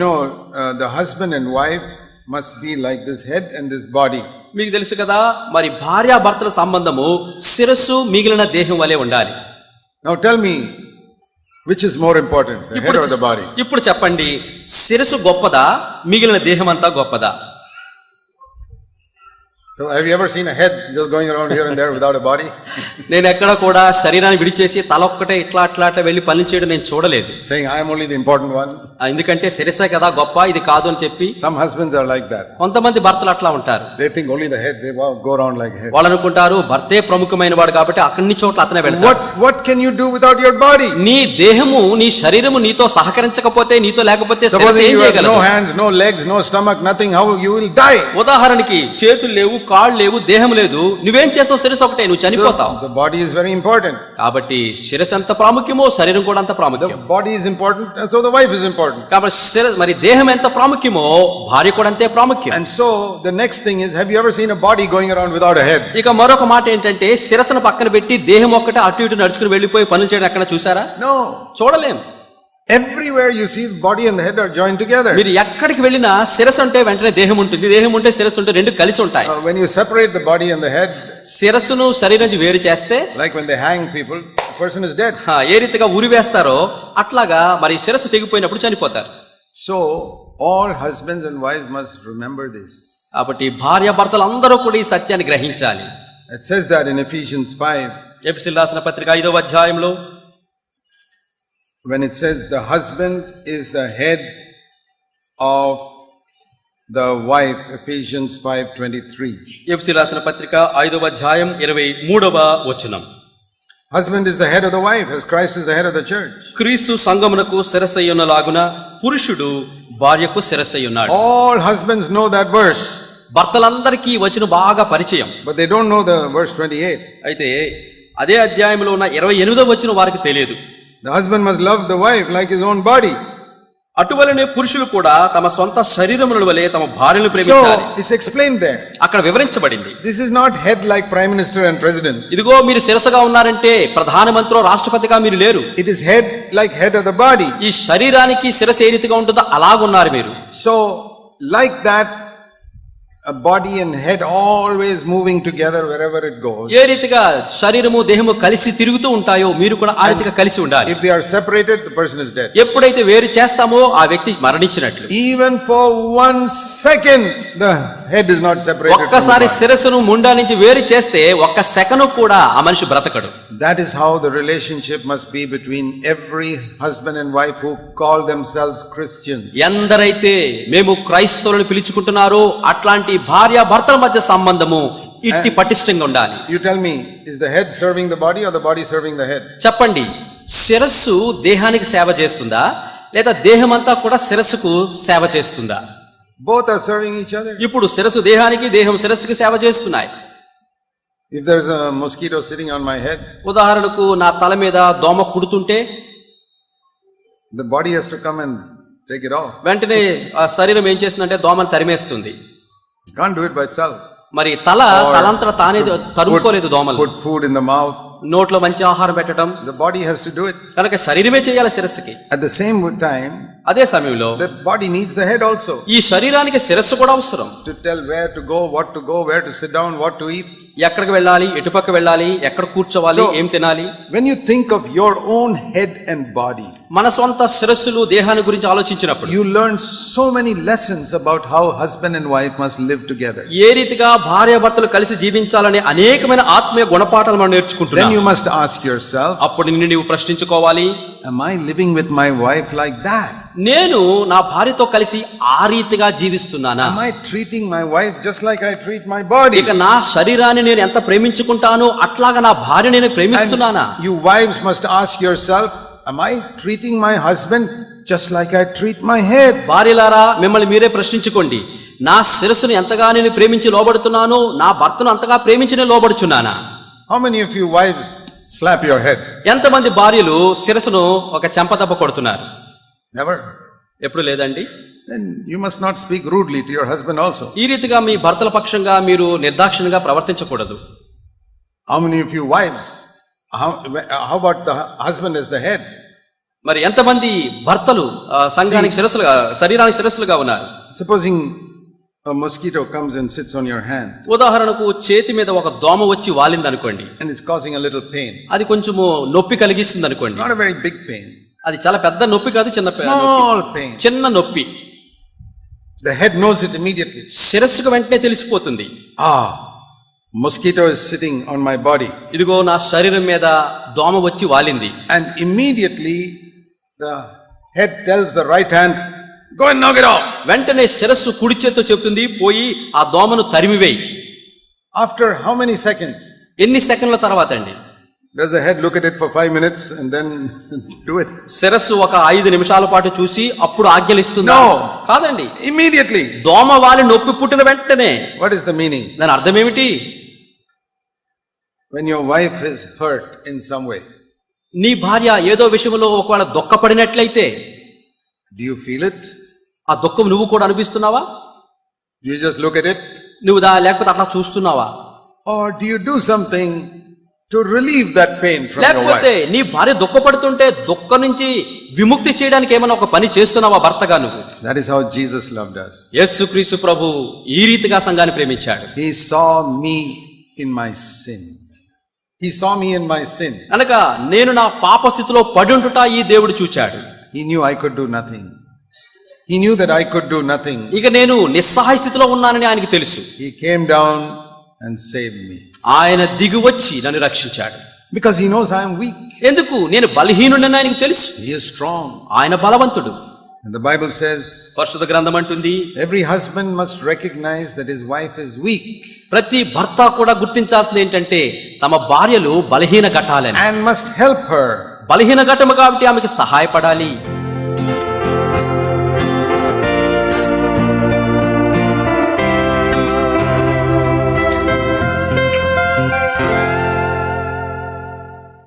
No the husband and wife must be like this head and this body మీకు తెలుసు కదా మరి భార్య భర్తల సంబంధము శిరస్సు మిగిలిన దేహం వలె ఉండాలి. Now tell me which is more important the body ఇప్పుడు చెప్పండి శిరస్సు గొప్పదా మిగిలిన దేహం అంతా గొప్పదా? So have you seen a head just going around here and there without a body నేను ఎక్కడ కూడా శరీరాన్ని విడిచేసి తల ఒక్కటే ఇట్లా అట్లా అట్లా వెళ్ళి పని చేయడం నేను చూడలేదు. Saying I am only the important one ఎందుకంటే శరీరసే కదా గొప్ప ఇది కాదు అని చెప్పి some husbands are like that కొంతమంది భర్తలు అట్లా ఉంటారు. They think only the head they go around like head వాళ్ళు అనుకుంటారు భర్తే ప్రముఖమైన వాడు కాబట్టి అక్కడి చోట్ల అతనే వెళ్తాడు. What what can you do without your body నీ దేహము నీ శరీరము నీతో సహకరించకపోతే నీతో లేకపోతే శరీరం ఏం చేయగలదు. No hands no legs no stomach nothing how you will die ఉదాహరణకి చేతులు లేవు కాళ్ళు లేవు దేహం లేదు నువ్వేం చేస్తావు శిరస్సు ఒకటే నువ్వు చనిపోతావు the body is very important. కాబట్టి శిరస్సు ఎంత ప్రాముఖ్యమో శరీరం కూడా అంత ప్రాముఖ్యం body is important, and so the wife is important. కాబట్టి శిర మరి దేహం ఎంత ప్రాముఖ్యమో భార్య కూడా అంతే ప్రాముఖ్యం And so the next thing is, have you ever seen a body going around without a head? ఇక మరొక మాట ఏంటంటే శిరస్సును పక్కన పెట్టి దేహం ఒక్కటే అటు ఇటు నడుచుకుని వెళ్ళిపోయి పనులు చేయడం ఎక్కడ చూసారా No. చూడలేం everywhere you see body and head are joint together మీరు ఎక్కడికి వెళ్ళినా శిరస్సు ఉంటే వెంటనే దేహం ఉంటుంది. దేహం ఉంటే శిరస్సు ఉంటే రెండు కలిసి ఉంటాయి. When you separate the body and the head శిరస్సును శరీరం నుంచి వేరు చేస్తే like when the hang people person is dead హా ఏ రీతిగా ఊరి వేస్తారో అట్లాగా మరి శిరస్సు తెగిపోయినప్పుడు చనిపోతారు. So all husbands and wife must remember this కాబట్టి భార్య భర్తలు అందరూ కూడా ఈ సత్యాన్ని గ్రహించాలి. It says that in Ephesians 5 ఎఫెసీ రాసిన పత్రిక 5వ అధ్యాయంలో when it says the husband is the head of the wife, Ephesians 5:23. FC రాసిన పత్రిక ఐదవ అధ్యాయం ఇరవై మూడవ వచనం Husband is the head of the wife, as Christ is the head of the church. క్రీస్తు సంగమునకు శిరసయ్యున్నలాగున పురుషుడు భార్యకు శిరసయ్యున్నాడు All husbands know that verse, భర్తలందరికీ ఈ వచనం బాగా పరిచయం but they don't know the verse 28. అయితే అదే అధ్యాయంలో ఉన్న ఇరవై ఎనిమిదవ వచ్చిన వారికి తెలియదు husband must love the wife like is own body అటువలనే పురుషులు కూడా తమ సొంత శరీరముల వలె తమ భార్యను ప్రేమించాలి. సో ఎక్స్ప్లెయిన్ దట్ అక్కడ వివరించబడింది. This is not head like prime minister and president ఇదిగో మీరు శిరసగా ఉన్నారంటే ప్రధానమంత్రిలో రాష్ట్రపతిగా మీరు లేరు. It is head like head of the body ఈ శరీరానికి శిరస ఏ రీతిగా ఉంటుందో? అలాగున్నారు మీరు. So like that body and head always moving together wherever it goes. ఏ రీతిగా శరీరము దేహము కలిసి తిరుగుతూ ఉంటాయో మీరు కూడా ఆ రీతిగా కలిసి ఉండాలి If they are separated, the person is dead. ఎప్పుడైతే వేరు చేస్తామో ఆ వ్యక్తి మరణించినట్లు Even for one second, the head is not separated. From the ఒక్కసారి. శిరస్సును ముండా నుంచి వేరు చేస్తే ఒక్క సెకను కూడా ఆ మనిషి బ్రతకడు That is how the relationship must be between every husband and wife who call themselves Christians. ఎందరైతే మేము క్రైస్తవులను పిలుచుకుంటున్నారో అట్లాంటి భార్య భర్తల మధ్య సంబంధము ఇట్టి పటిష్టంగా ఉండాలి You tell me, is the head serving the body or the body serving the head? చెప్పండి శిరస్సు దేహానికి సేవ చేస్తుందా లేదా దేహం అంతా కూడా శిరస్సుకు సేవ చేస్తుందా Both are serving each other. ఇప్పుడు శిరస్సు దేహానికి దేహం శిరస్సుకి సేవ చేస్తున్నాయి If there's a mosquito sitting on my head, ఉదాహరణకు నా తల మీద దోమ కుడుతుంటే the body has to come and take it off. వెంటనే ఆ శరీరం ఏం చేస్తుందంటే దోమను తరిమేస్తుంది Can't do it by itself. మరి తల తలంతట తానే తరుముకోలేదు దోమలు Put food in the mouth. నోట్లో మంచి ఆహారం పెట్టడం The body has to do it. కనుక శరీరమే చేయాలి శిరస్సుకి At the same time, అదే సమయంలో the body needs the head also ఈ శరీరానికి శిరస్సు కూడా అవసరం to tell where to go, what to go, where to sit down, what to eat. ఎక్కడికి వెళ్ళాలి ఎటుపక్క వెళ్ళాలి ఎక్కడ కూర్చోవాలి ఏం తినాలి? When you think of your own head and body మన సొంత శిరస్సులు దేహాన్ని గురించి ఆలోచించినప్పుడు you learn so many lessons about how husband and wife must live together ఏ రీతిగా భార్య భర్తలు కలిసి జీవించాలనే అనేకమైన ఆత్మీయ గుణపాఠాలు మనం నేర్చుకుంటున్నాం. Then you must ask yourself అప్పుడు నిన్ను నీవు ప్రశ్నించుకోవాలి. Am i living with my wife like that? నేను నా భార్యతో కలిసి ఆ రీతిగా జీవిస్తున్నానా? Am i treating my wife just like i treat my ఇక నా శరీరాన్ని నేను ఎంత ప్రేమించుకుంటానో అట్లాగా నా భార్య నేను ప్రేమిస్తున్నానా And you wives must ask yourself, Am I treating my husband just like I treat my head? భార్యలారా మిమ్మల్ని మీరే ప్రశ్నించుకోండి నా శిరస్సును ఎంతగా నేను ప్రేమించి లోబడుతున్నానో నా భర్తను అంతగా ప్రేమించి నేను లోబడుచున్నానా How many of you wives slap your head? ఎంతమంది భార్యలు శిరస్సును ఒక చెంపదెబ్బ కొడుతున్నారు Never. ఎప్పుడు లేదండి Then you must not speak rudely to your husband also. ఈ రీతిగా మీ భర్తల పక్షంగా మీరు నిర్దాక్షిణ్యంగా ప్రవర్తించకూడదు How many of you wives? How, how about the husband as the head? మరి ఎంతమంది భర్తలు సంఘానికి శిరస్సులుగా శరీరానికి శిరస్సులుగా ఉన్నారు Supposing a mosquito comes and sits on your hand ఉదాహరణకు చేతి మీద ఒక దోమ వచ్చి వాలింది అనుకోండి and it's causing a little pain. అది కొంచెము నొప్పి కలిగిస్తుంది అనుకోండి Not a very big pain, అది చాలా పెద్ద నొప్పి కాదు చిన్న పె- నొప్పి small pain. చిన్న నొప్పి The head knows it immediately. శిరస్సుకు వెంటనే తెలిసిపోతుంది Ah, mosquito is sitting on my body. ఇదిగో నా శరీరం మీద దోమ వచ్చి వాలింది And immediately the head tells the right hand, go and knock it off. వెంటనే శిరస్సు కుడి చేత్తో చెప్తుంది పోయి ఆ దోమను తరిమివేయి After how many seconds? ఎన్ని సెకండ్ల తర్వాత అండి does the head look at it for 5 minutes and then do it శిరస్సు ఒక 5 నిమిషాల పాటు చూసి అప్పుడు ఆజ్ఞలిస్తుంది కాదండి. ఇమిడియట్లీ దోమ వాలి నొప్పి పుట్టిన వెంటనే. వాట్ ఇస్ ద మీనింగ్ దాని అర్థం ఏమిటి when your wife is hurt in some way నీ భార్య ఏదో విషయంలో ఒకవేళ దొక్కపడినట్లయితే. డు యు ఫీల్ ఇట్ ఆ దుఃఖం నువ్వు కూడా అనిపిస్తున్నావా you just look at it నువ్వు దా లేకపోతే అట్లా చూస్తున్నావా? Or do you do something to relieve that pain from your లేకపోతే? నీ భార్య దుఃఖపడుతుంటే దుఃఖం నుంచి విముక్తి చేయడానికి ఏమైనా ఒక పని చేస్తున్నావా భర్తగా నువ్వు That is how Jesus loved us. యేసు క్రీస్తు ప్రభు ఈ రీతిగా సంఘాన్ని ప్రేమించాడు He saw me in my sin. He saw me in my sin. అనగా నేను నా పాప స్థితిలో పడి ఉంటుట ఈ దేవుడు చూచాడు He knew I could do nothing. He knew that I could do nothing. ఇక నేను నిస్సహాయ స్థితిలో ఉన్నానని ఆయనకి తెలుసు He came down and saved me. ఆయన దిగువచ్చి నన్ను రక్షించాడు Because he knows I am weak. ఎందుకు నేను బలహీనుడని ఆయనకు తెలుసు He is strong. ఆయన బలవంతుడు And the Bible says పరిశుద్ధ గ్రంథం అంటుంది every husband must recognize that his wife is weak ప్రతి భర్త కూడా గుర్తించాల్సింది ఏంటంటే తమ భార్యలు బలహీన ఘటాలని and must help her. బలహీన ఘటము కాబట్టి ఆమెకి సహాయపడాలి